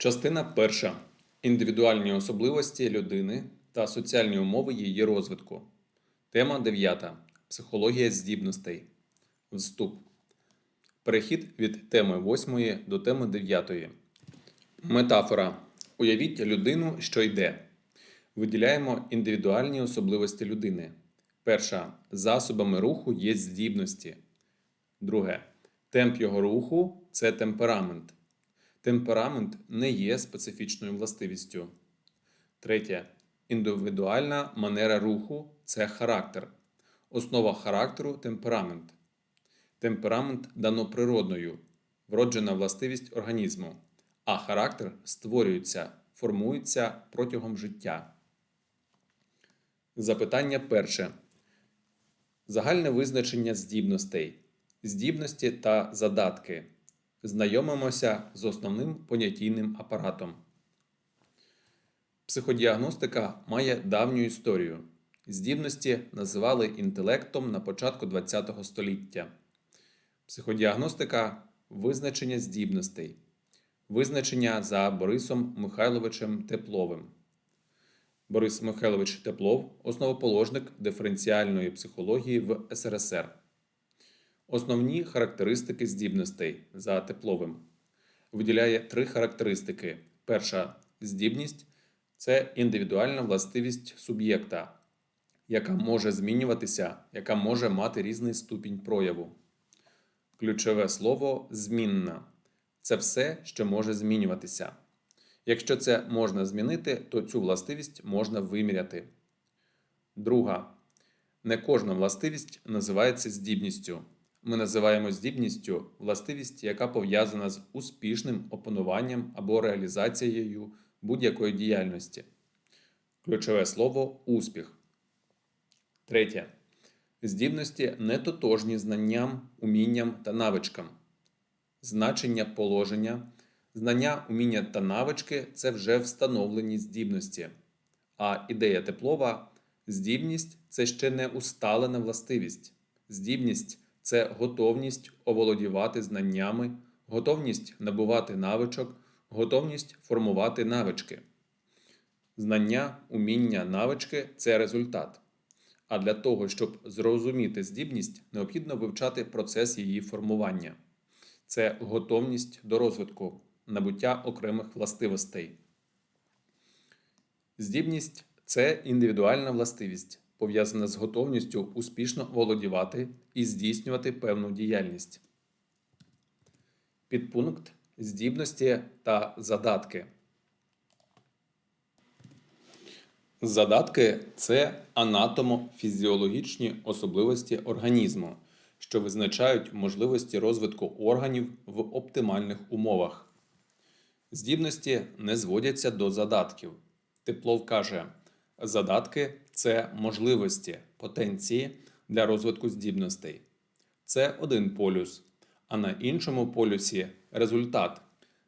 Частина перша. Індивідуальні особливості людини та соціальні умови її розвитку. Тема 9. Психологія здібностей. Вступ. Перехід від теми 8 до теми 9. Метафора. Уявіть людину, що йде. Виділяємо індивідуальні особливості людини. Перша. Засобами руху є здібності. Друге. Темп його руху це темперамент. Темперамент не є специфічною властивістю. Третє. Індивідуальна манера руху це характер. Основа характеру темперамент. Темперамент дано природною, вроджена властивість організму, а характер створюється, формується протягом життя. Запитання перше. Загальне визначення здібностей. Здібності та задатки. Знайомимося з основним понятійним апаратом. Психодіагностика має давню історію. Здібності називали інтелектом на початку ХХ століття. Психодіагностика визначення здібностей. Визначення за Борисом Михайловичем Тепловим. Борис Михайлович Теплов основоположник диференціальної психології в СРСР. Основні характеристики здібностей за тепловим виділяє три характеристики. Перша здібність це індивідуальна властивість суб'єкта, яка може змінюватися, яка може мати різний ступінь прояву. Ключове слово змінна це все, що може змінюватися. Якщо це можна змінити, то цю властивість можна виміряти. Друга. Не кожна властивість називається здібністю. Ми називаємо здібністю властивість, яка пов'язана з успішним опануванням або реалізацією будь-якої діяльності. Ключове слово успіх. Третє. Здібності не тотожні знанням, умінням та навичкам. Значення положення. Знання, уміння та навички це вже встановлені здібності. А ідея теплова здібність це ще не усталена властивість. Здібність це готовність оволодівати знаннями, готовність набувати навичок, готовність формувати навички. Знання, уміння, навички це результат. А для того, щоб зрозуміти здібність, необхідно вивчати процес її формування. Це готовність до розвитку, набуття окремих властивостей. Здібність це індивідуальна властивість, пов'язана з готовністю успішно володівати і здійснювати певну діяльність. Підпункт здібності та задатки. Задатки це анатомо-фізіологічні особливості організму, що визначають можливості розвитку органів в оптимальних умовах. Здібності не зводяться до задатків. Теплов каже, задатки це можливості, потенції для розвитку здібностей. Це один полюс, а на іншому полюсі результат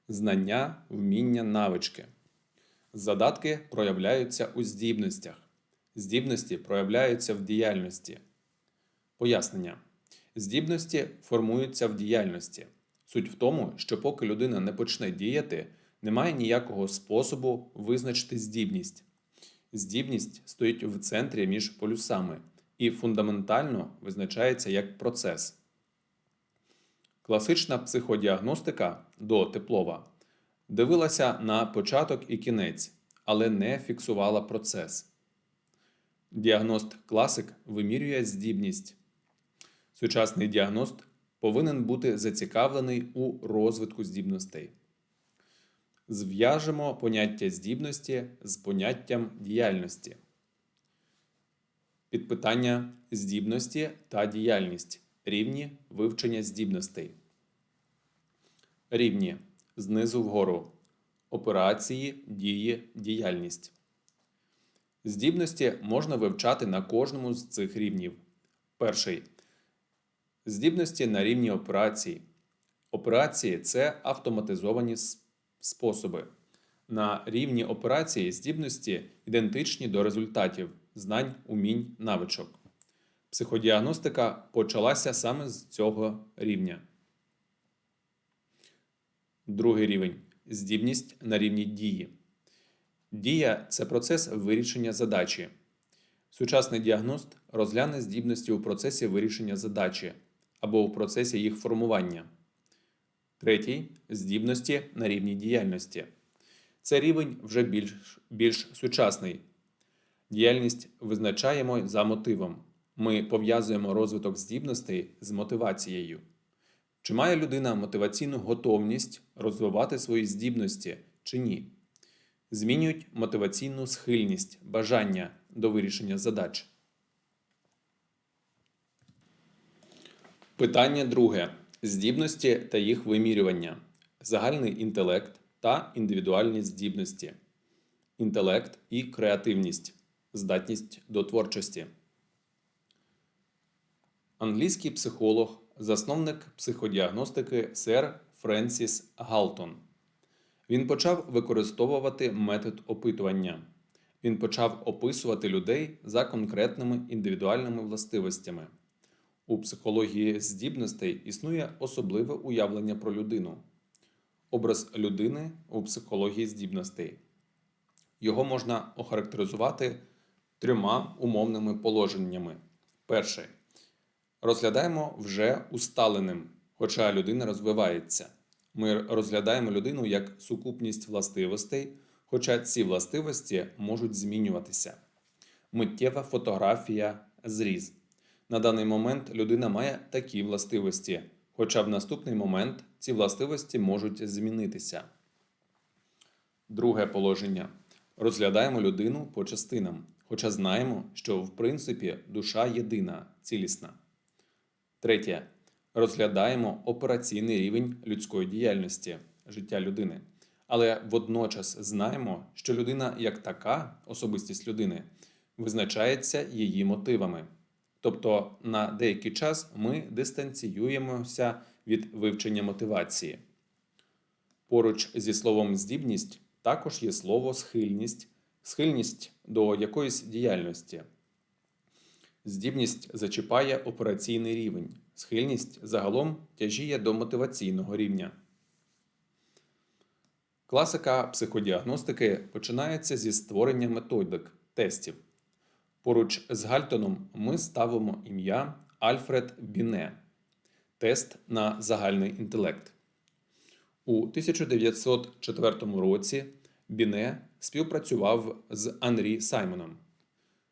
знання, вміння, навички. Задатки проявляються у здібностях. Здібності проявляються в діяльності. Пояснення. Здібності формуються в діяльності. Суть в тому, що поки людина не почне діяти, немає ніякого способу визначити здібність. Здібність стоїть в центрі між полюсами і фундаментально визначається як процес. Класична психодіагностика до теплова дивилася на початок і кінець, але не фіксувала процес. Діагност класик вимірює здібність. Сучасний діагност повинен бути зацікавлений у розвитку здібностей. Зв'яжемо поняття здібності з поняттям діяльності. Підпитання здібності та діяльність. Рівні вивчення здібностей. Рівні знизу вгору. Операції, дії, діяльність. Здібності можна вивчати на кожному з цих рівнів. Перший. Здібності на рівні операцій. Операції це автоматизовані способи. На рівні операції здібності ідентичні до результатів знань, умінь, навичок. Психодіагностика почалася саме з цього рівня. Другий рівень здібність на рівні дії. Дія це процес вирішення задачі. Сучасний діагност розгляне здібності у процесі вирішення задачі або у процесі їх формування. Третій здібності на рівні діяльності. Це рівень вже більш, більш сучасний. Діяльність визначаємо за мотивом. Ми пов'язуємо розвиток здібностей з мотивацією. Чи має людина мотиваційну готовність розвивати свої здібності чи ні? Змінюють мотиваційну схильність, бажання до вирішення задач. Питання друге. Здібності та їх вимірювання. Загальний інтелект та індивідуальні здібності. Інтелект і креативність. Здатність до творчості. Англійський психолог, засновник психодіагностики сер Френсіс Галтон. Він почав використовувати метод опитування. Він почав описувати людей за конкретними індивідуальними властивостями. У психології здібностей існує особливе уявлення про людину. Образ людини у психології здібностей. Його можна охарактеризувати трьома умовними положеннями. Перше. Розглядаємо вже усталеним, хоча людина розвивається. Ми розглядаємо людину як сукупність властивостей, хоча ці властивості можуть змінюватися. Миттєва фотографія зріз. На даний момент людина має такі властивості, хоча в наступний момент ці властивості можуть змінитися. Друге положення. Розглядаємо людину по частинам, хоча знаємо, що в принципі душа єдина, цілісна. Третє. Розглядаємо операційний рівень людської діяльності, життя людини. Але водночас знаємо, що людина як така, особистість людини, визначається її мотивами. Тобто на деякий час ми дистанціюємося від вивчення мотивації. Поруч зі словом здібність також є слово схильність, схильність до якоїсь діяльності. Здібність зачіпає операційний рівень, схильність загалом тяжіє до мотиваційного рівня. Класика психодіагностики починається зі створення методик тестів. Поруч з Гальтоном ми ставимо ім'я Альфред Біне тест на загальний інтелект. У 1904 році Біне співпрацював з Анрі Саймоном.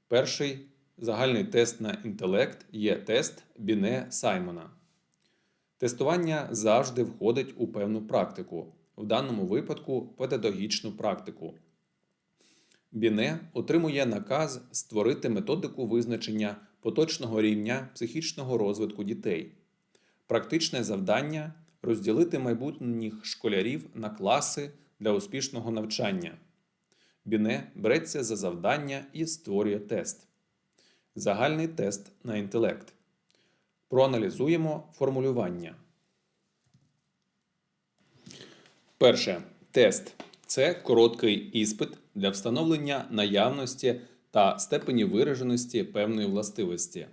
Перший загальний тест на інтелект є тест Біне Саймона. Тестування завжди входить у певну практику, в даному випадку педагогічну практику. Біне отримує наказ створити методику визначення поточного рівня психічного розвитку дітей. Практичне завдання розділити майбутніх школярів на класи для успішного навчання. Біне береться за завдання і створює тест. Загальний тест на інтелект. Проаналізуємо формулювання. Перше. Тест це короткий іспит для встановлення наявності та степені вираженості певної властивості.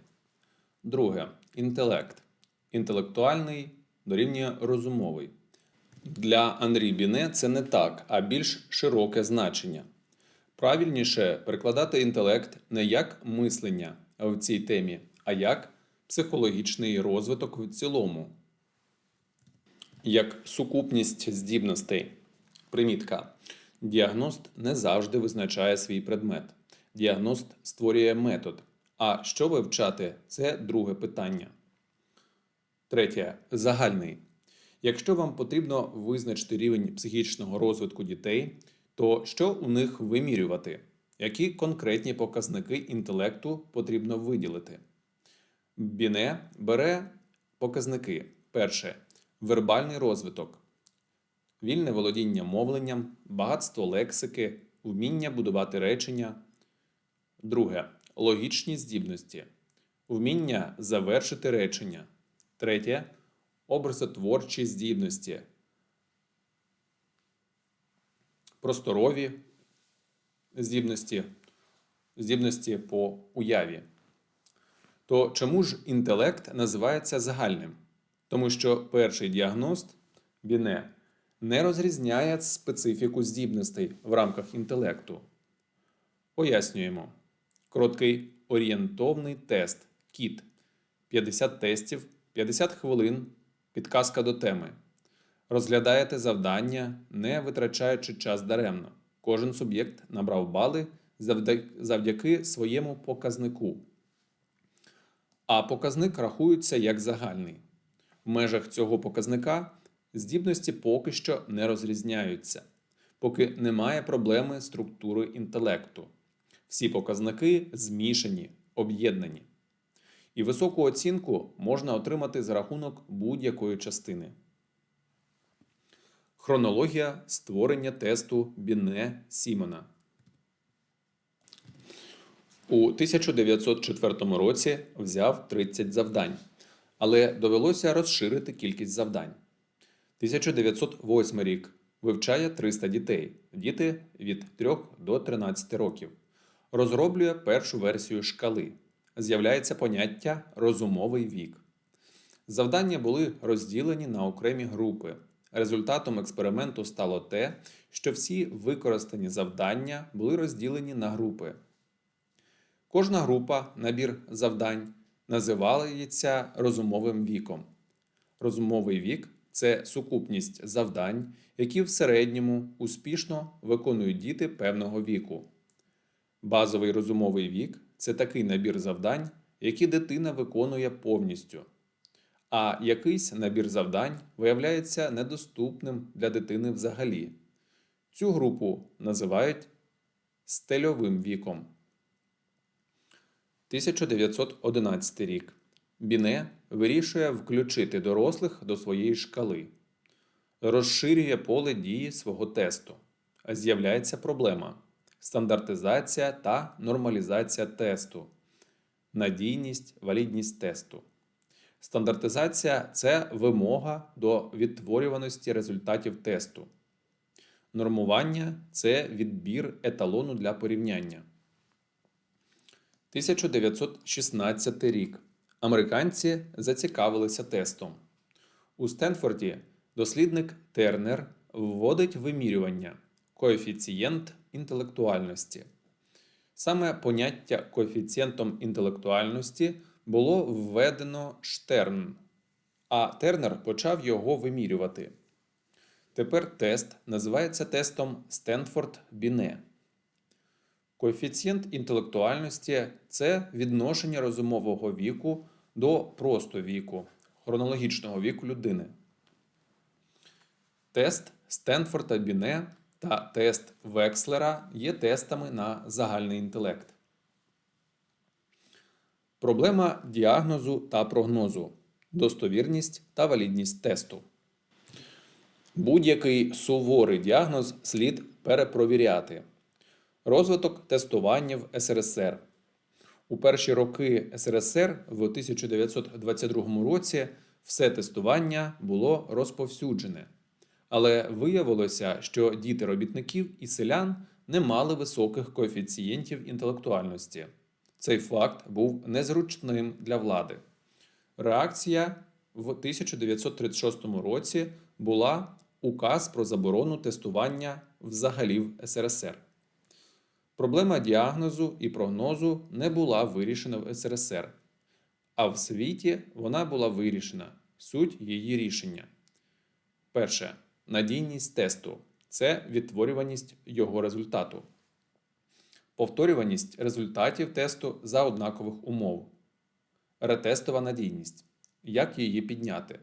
Друге. Інтелект. Інтелектуальний дорівнює розумовий. Для Анрі Біне це не так, а більш широке значення. Правильніше перекладати інтелект не як мислення в цій темі, а як психологічний розвиток в цілому, як сукупність здібностей. Примітка. Діагност не завжди визначає свій предмет. Діагност створює метод. А що вивчати це друге питання. Третє. Загальний. Якщо вам потрібно визначити рівень психічного розвитку дітей, то що у них вимірювати? Які конкретні показники інтелекту потрібно виділити? Біне бере показники. Перше. Вербальний розвиток, вільне володіння мовленням, багатство лексики, вміння будувати речення. Друге. Логічні здібності, вміння завершити речення. Третє. Образотворчі здібності. Просторові здібності, здібності по уяві. То чому ж інтелект називається загальним? Тому що перший діагност Біне не розрізняє специфіку здібностей в рамках інтелекту. Пояснюємо. Короткий орієнтовний тест КІТ 50 тестів, 50 хвилин, підказка до теми. Розглядаєте завдання, не витрачаючи час даремно. Кожен суб'єкт набрав бали завдяки своєму показнику. А показник рахується як загальний. В межах цього показника здібності поки що не розрізняються, поки немає проблеми структури інтелекту. Всі показники змішані, об'єднані. І високу оцінку можна отримати за рахунок будь-якої частини. Хронологія створення тесту Біне Сімона. У 1904 році взяв 30 завдань, але довелося розширити кількість завдань. 1908 рік вивчає 300 дітей, діти від 3 до 13 років. Розроблює першу версію шкали. З'являється поняття розумовий вік. Завдання були розділені на окремі групи. Результатом експерименту стало те, що всі використані завдання були розділені на групи. Кожна група, набір завдань, називається розумовим віком. Розумовий вік це сукупність завдань, які в середньому успішно виконують діти певного віку. Базовий розумовий вік це такий набір завдань, які дитина виконує повністю. А якийсь набір завдань виявляється недоступним для дитини взагалі. Цю групу називають стельовим віком. 1911 рік. Біне вирішує включити дорослих до своєї шкали, розширює поле дії свого тесту. З'являється проблема стандартизація та нормалізація тесту, надійність, валідність тесту. Стандартизація це вимога до відтворюваності результатів тесту. Нормування це відбір еталону для порівняння. 1916 рік. Американці зацікавилися тестом. У Стенфорді дослідник Тернер вводить вимірювання коефіцієнт інтелектуальності. Саме поняття коефіцієнтом інтелектуальності було введено Штерн, а Тернер почав його вимірювати. Тепер тест називається тестом Стенфорд-Біне. Коефіцієнт інтелектуальності це відношення розумового віку до просто віку, хронологічного віку людини. Тест Стенфорда Біне та тест Векслера є тестами на загальний інтелект. Проблема діагнозу та прогнозу, достовірність та валідність тесту. Будь-який суворий діагноз слід перепровіряти. Розвиток тестування в СРСР. У перші роки СРСР в 1922 році все тестування було розповсюджене. Але виявилося, що діти робітників і селян не мали високих коефіцієнтів інтелектуальності. Цей факт був незручним для влади. Реакція в 1936 році була указ про заборону тестування взагалі в СРСР. Проблема діагнозу і прогнозу не була вирішена в СРСР, а в світі вона була вирішена. Суть її рішення. Перше. Надійність тесту це відтворюваність його результату. Повторюваність результатів тесту за однакових умов. Ретестова надійність. Як її підняти?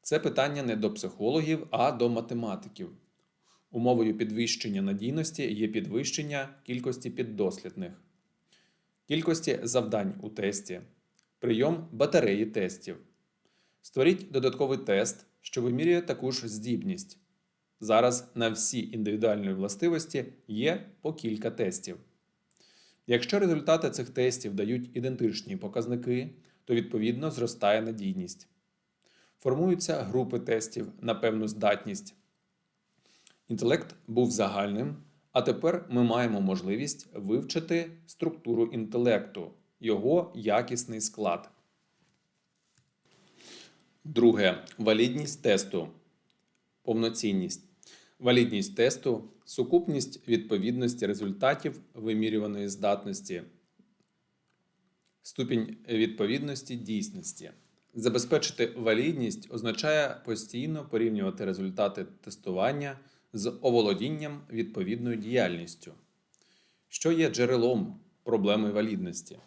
Це питання не до психологів, а до математиків. Умовою підвищення надійності є підвищення кількості піддослідних, кількості завдань у тесті, прийом батареї тестів. Створіть додатковий тест, що вимірює таку ж здібність. Зараз на всі індивідуальні властивості є по кілька тестів. Якщо результати цих тестів дають ідентичні показники, то відповідно зростає надійність. Формуються групи тестів на певну здатність. Інтелект був загальним, а тепер ми маємо можливість вивчити структуру інтелекту, його якісний склад. Друге. Валідність тесту. повноцінність, валідність тесту, сукупність відповідності результатів вимірюваної здатності, ступінь відповідності дійсності. Забезпечити валідність означає постійно порівнювати результати тестування з оволодінням відповідною діяльністю. Що є джерелом проблеми валідності?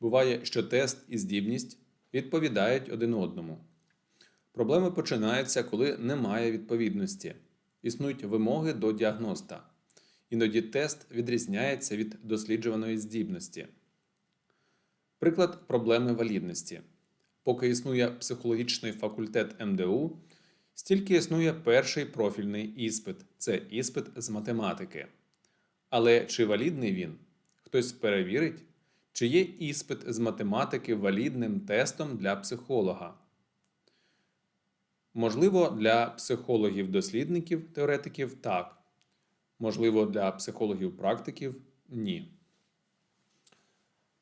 Буває, що тест і здібність відповідають один одному. Проблеми починаються, коли немає відповідності. Існують вимоги до діагноста. Іноді тест відрізняється від досліджуваної здібності. Приклад проблеми валідності. Поки існує психологічний факультет МДУ, стільки існує перший профільний іспит це іспит з математики. Але чи валідний він? Хтось перевірить, чи є іспит з математики валідним тестом для психолога? Можливо, для психологів-дослідників, теоретиків так. Можливо, для психологів-практиків ні.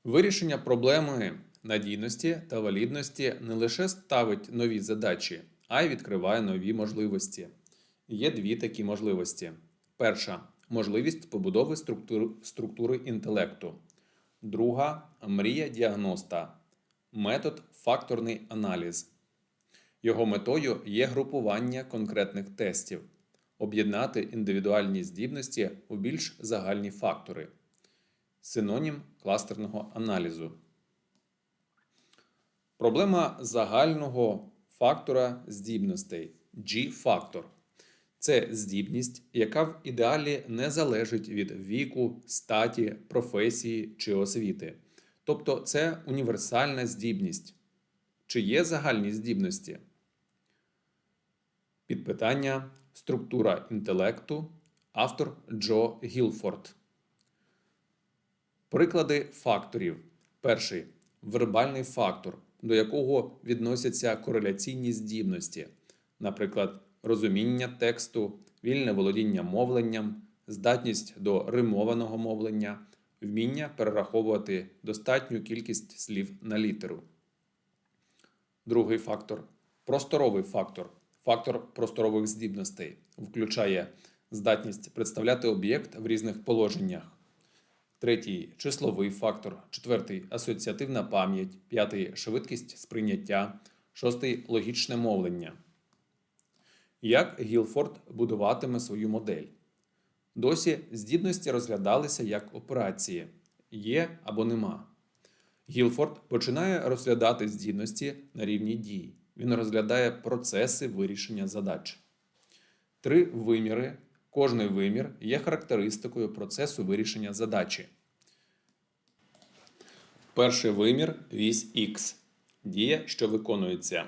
Вирішення проблеми надійності та валідності не лише ставить нові задачі, а відкриває нові можливості. Є дві такі можливості: перша можливість побудови структури, структури інтелекту, друга мрія діагноста, метод факторний аналіз. Його метою є групування конкретних тестів, об'єднати індивідуальні здібності у більш загальні фактори. Синонім кластерного аналізу. Проблема загального фактора здібностей G-фактор. Це здібність, яка в ідеалі не залежить від віку, статі, професії чи освіти. Тобто це універсальна здібність. Чи є загальні здібності? Підпитання Структура інтелекту. Автор Джо Гілфорд. Приклади факторів. Перший вербальний фактор, до якого відносяться кореляційні здібності, наприклад, розуміння тексту, вільне володіння мовленням, здатність до римованого мовлення, вміння перераховувати достатню кількість слів на літеру. Другий фактор просторовий фактор. Фактор просторових здібностей включає здатність представляти об'єкт в різних положеннях. Третій числовий фактор, четвертий асоціативна пам'ять, п'ятий швидкість сприйняття, шостий логічне мовлення. Як Гілфорд будуватиме свою модель? Досі здібності розглядалися як операції є або нема. Гілфорд починає розглядати здібності на рівні дій. Він розглядає процеси вирішення задач. Три виміри. Кожний вимір є характеристикою процесу вирішення задачі. Перший вимір вісь Х. Дія, що виконується.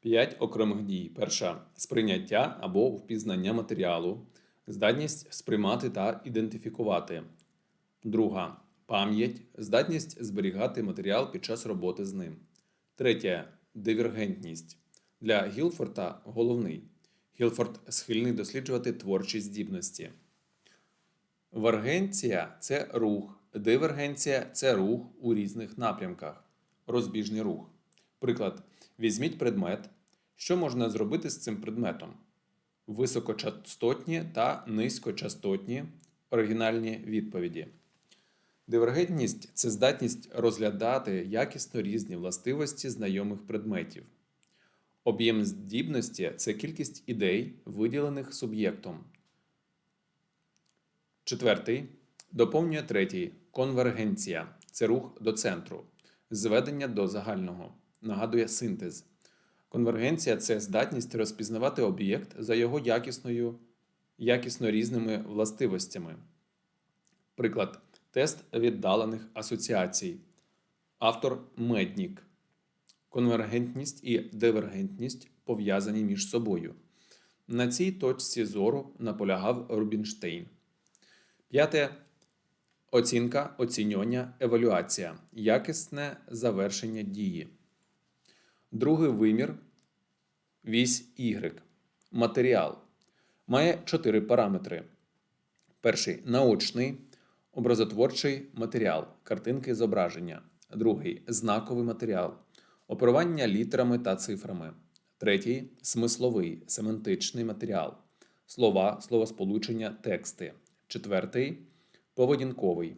5 окремих дій. Перша сприйняття або впізнання матеріалу, здатність сприймати та ідентифікувати. Друга пам'ять, здатність зберігати матеріал під час роботи з ним. Третя дивергентність. Для Гілфорта головний. Гілфорд схильний досліджувати творчі здібності. Варгенція це рух. Дивергенція це рух у різних напрямках. Розбіжний рух. Приклад. Візьміть предмет. Що можна зробити з цим предметом? Високочастотні та низькочастотні оригінальні відповіді. Дивергентність це здатність розглядати якісно різні властивості знайомих предметів. Об'єм здібності це кількість ідей, виділених суб'єктом. Четвертий доповнює третій конвергенція це рух до центру, зведення до загального, нагадує синтез. Конвергенція це здатність розпізнавати об'єкт за його якісною, якісно різними властивостями. Приклад тест віддалених асоціацій. Автор Меднік. Конвергентність і дивергентність пов'язані між собою. На цій точці зору наполягав Рубінштейн. П'яте. Оцінка, оцінювання, евалюація. Якісне завершення дії. Другий вимір вісь Y. Матеріал. Має чотири параметри. Перший наочний, образотворчий матеріал, картинки зображення. Другий знаковий матеріал, оперування літерами та цифрами. Третій смисловий, семантичний матеріал. Слова, словосполучення, тексти. Четвертий поведінковий.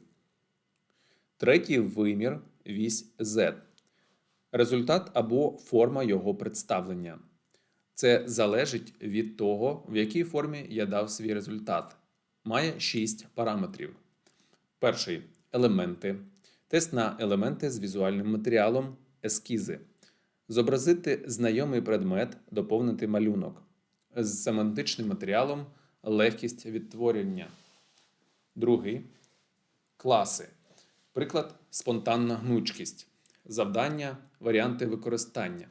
Третій вимір вісь Z. Результат або форма його представлення. Це залежить від того, в якій формі я дав свій результат. Має шість параметрів. Перший елементи. Тест на елементи з візуальним матеріалом, ескізи. Зобразити знайомий предмет, доповнити малюнок. З семантичним матеріалом легкість відтворення. Другий класи. Приклад спонтанна гнучкість. Завдання, варіанти використання.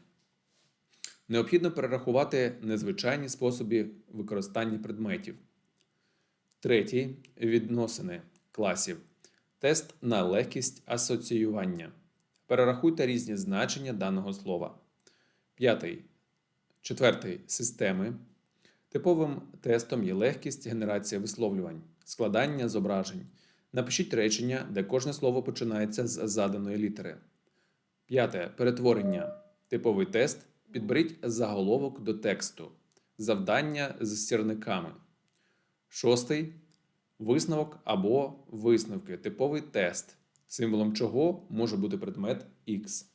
Необхідно перерахувати незвичайні способи використання предметів. Третій відносини класів. Тест на легкість асоціювання. Перерахуйте різні значення даного слова. П'ятий. Четвертий системи. Типовим тестом є легкість генерації висловлювань, складання зображень. Напишіть речення, де кожне слово починається з заданої літери. П'яте. Перетворення. Типовий тест. Підберіть заголовок до тексту. Завдання з сірниками. Шостий. Висновок або висновки. Типовий тест, символом чого може бути предмет X.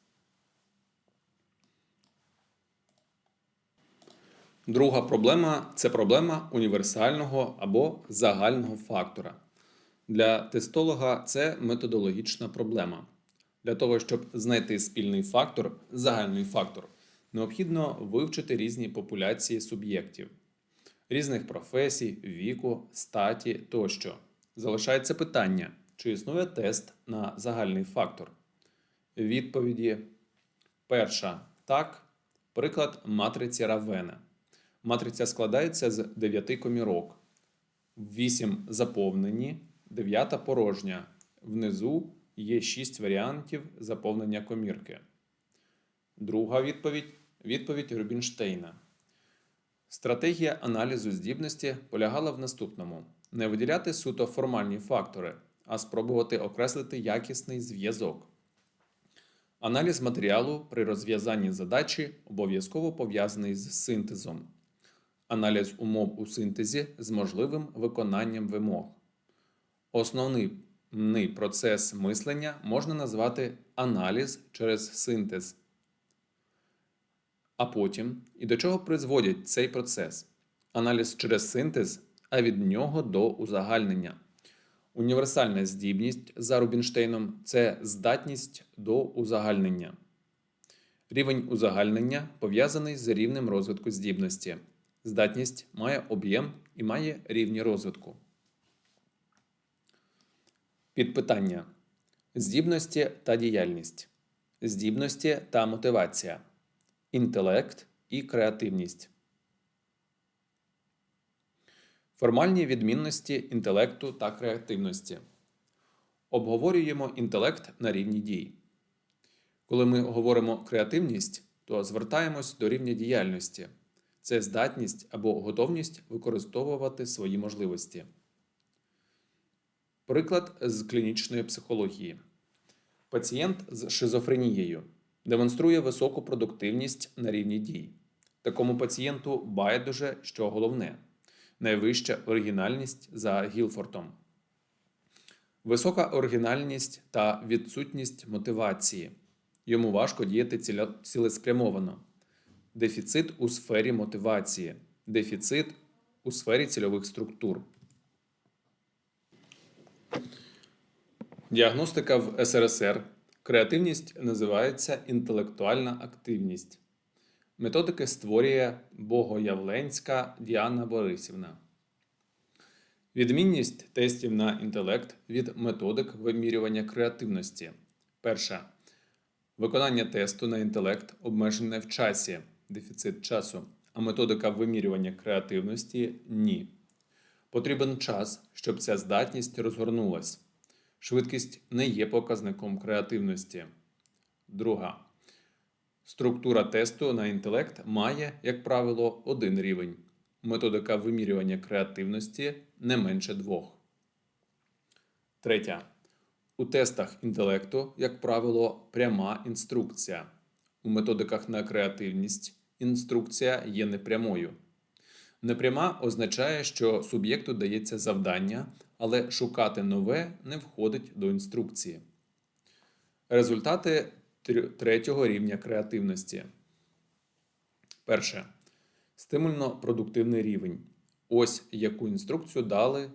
Друга проблема це проблема універсального або загального фактора. Для тестолога це методологічна проблема. Для того, щоб знайти спільний фактор, загальний фактор, необхідно вивчити різні популяції суб'єктів різних професій, віку, статі тощо. Залишається питання, чи існує тест на загальний фактор. Відповіді: перша так. Приклад матриці Равена. Матриця складається з 9 комірок. 8 заповнені, 9 порожня. Внизу є 6 варіантів заповнення комірки. Друга відповідь відповідь Рубінштейна. Стратегія аналізу здібності полягала в наступному: не виділяти суто формальні фактори, а спробувати окреслити якісний зв'язок. Аналіз матеріалу при розв'язанні задачі обов'язково пов'язаний з синтезом, аналіз умов у синтезі з можливим виконанням вимог. Основний процес мислення можна назвати аналіз через синтез. А потім і до чого призводять цей процес? Аналіз через синтез, а від нього до узагальнення. Універсальна здібність за Рубінштейном це здатність до узагальнення. Рівень узагальнення пов'язаний з рівнем розвитку здібності. Здатність має об'єм і має рівні розвитку. Підпитання. Здібності та діяльність. Здібності та мотивація інтелект і креативність. Формальні відмінності інтелекту та креативності. Обговорюємо інтелект на рівні дій. Коли ми говоримо креативність, то звертаємось до рівня діяльності. Це здатність або готовність використовувати свої можливості. Приклад з клінічної психології. Пацієнт з шизофренією демонструє високу продуктивність на рівні дій. Такому пацієнту байдуже, що головне найвища оригінальність за Гілфортом. Висока оригінальність та відсутність мотивації. Йому важко діяти цілеспрямовано. Дефіцит у сфері мотивації. Дефіцит у сфері цільових структур. Діагностика в СРСР Креативність називається інтелектуальна активність. Методики створює Богоявленська Діана Борисівна. Відмінність тестів на інтелект від методик вимірювання креативності. Перша. Виконання тесту на інтелект обмежене в часі дефіцит часу, а методика вимірювання креативності ні. Потрібен час, щоб ця здатність розгорнулась. Швидкість не є показником креативності. Друга. Структура тесту на інтелект має, як правило, один рівень. Методика вимірювання креативності не менше двох. Третя. У тестах інтелекту, як правило, пряма інструкція. У методиках на креативність інструкція є непрямою. Непряма означає, що суб'єкту дається завдання, але шукати нове не входить до інструкції. Результати третього рівня креативності. Перше. Стимульно-продуктивний рівень. Ось яку інструкцію дали,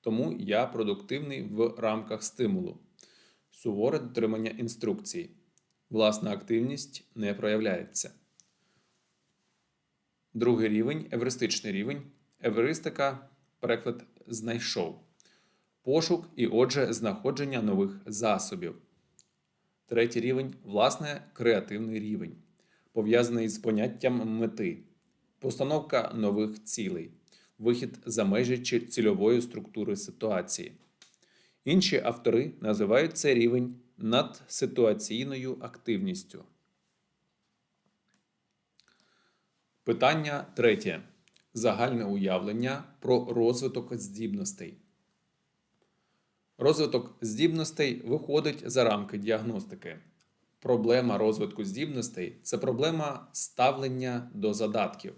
тому я продуктивний в рамках стимулу. Суворе дотримання інструкцій. Власна активність не проявляється. Другий рівень евристичний рівень. Евристика переклад знайшов. Пошук і, отже, знаходження нових засобів. Третій рівень власне креативний рівень, пов'язаний з поняттям мети, постановка нових цілей, вихід за межі чи цільової структури ситуації. Інші автори називають цей рівень надситуаційною активністю. Питання третє. Загальне уявлення про розвиток здібностей. Розвиток здібностей виходить за рамки діагностики. Проблема розвитку здібностей це проблема ставлення до задатків.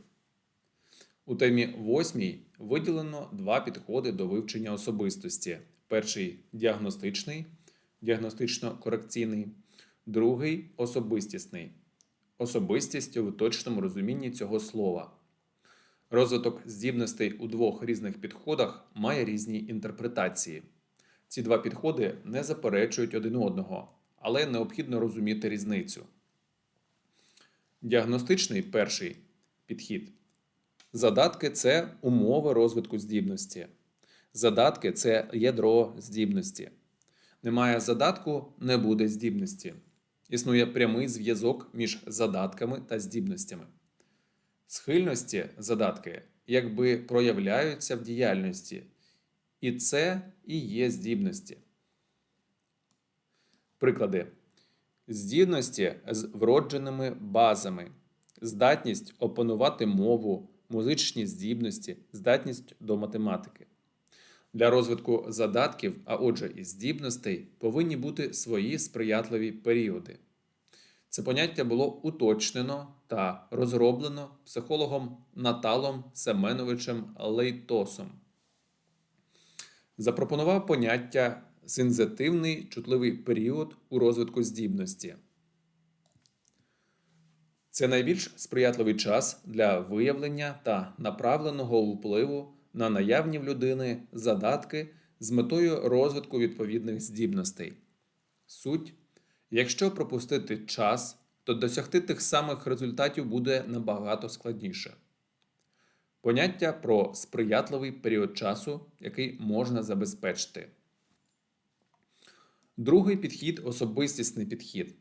У темі 8 виділено два підходи до вивчення особистості: перший діагностичний, діагностично-корекційний, другий особистісний, особистість у точному розумінні цього слова. Розвиток здібностей у двох різних підходах має різні інтерпретації. Ці два підходи не заперечують один одного, але необхідно розуміти різницю. Діагностичний перший підхід. Задатки це умови розвитку здібності. Задатки це ядро здібності. Немає задатку, не буде здібності. Існує прямий зв'язок між задатками та здібностями. Схильності задатки якби проявляються в діяльності, і це і є здібності. Приклади: здібності з вродженими базами, здатність опанувати мову, музичні здібності, здатність до математики. Для розвитку задатків, а отже, і здібностей, повинні бути свої сприятливі періоди. Це поняття було уточнено та розроблено психологом Наталом Семеновичем Лейтосом. Запропонував поняття сензитивний чутливий період у розвитку здібності. Це найбільш сприятливий час для виявлення та направленого впливу на наявні в людини задатки з метою розвитку відповідних здібностей. Суть Якщо пропустити час, то досягти тих самих результатів буде набагато складніше. Поняття про сприятливий період часу, який можна забезпечити. Другий підхід особистісний підхід.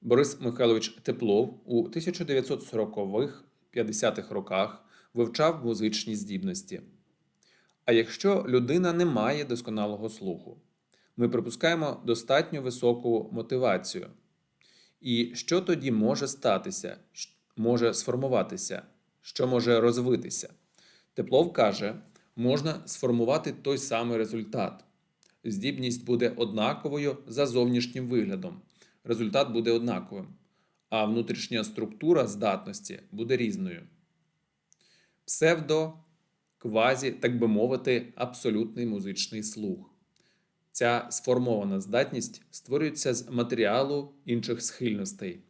Борис Михайлович Теплов у 1940-50-х роках вивчав музичні здібності. А якщо людина не має досконалого слуху, ми припускаємо достатньо високу мотивацію. І що тоді може статися, може сформуватися, що може розвитися? Теплов каже, можна сформувати той самий результат. Здібність буде однаковою за зовнішнім виглядом. Результат буде однаковим, а внутрішня структура здатності буде різною. Псевдо, квазі, так би мовити, абсолютний музичний слух. Ця сформована здатність створюється з матеріалу інших схильностей.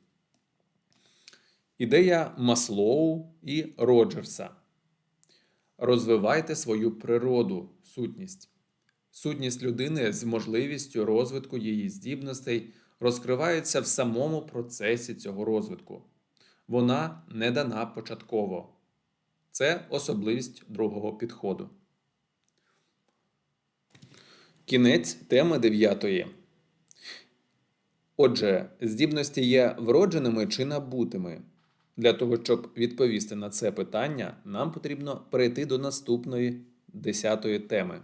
Ідея Маслоу і Роджерса. Розвивайте свою природу, сутність. Сутність людини з можливістю розвитку її здібностей розкривається в самому процесі цього розвитку. Вона не дана початково. Це особливість другого підходу. Кінець теми 9. Отже, здібності є вродженими чи набутими. Для того, щоб відповісти на це питання, нам потрібно перейти до наступної 10 теми.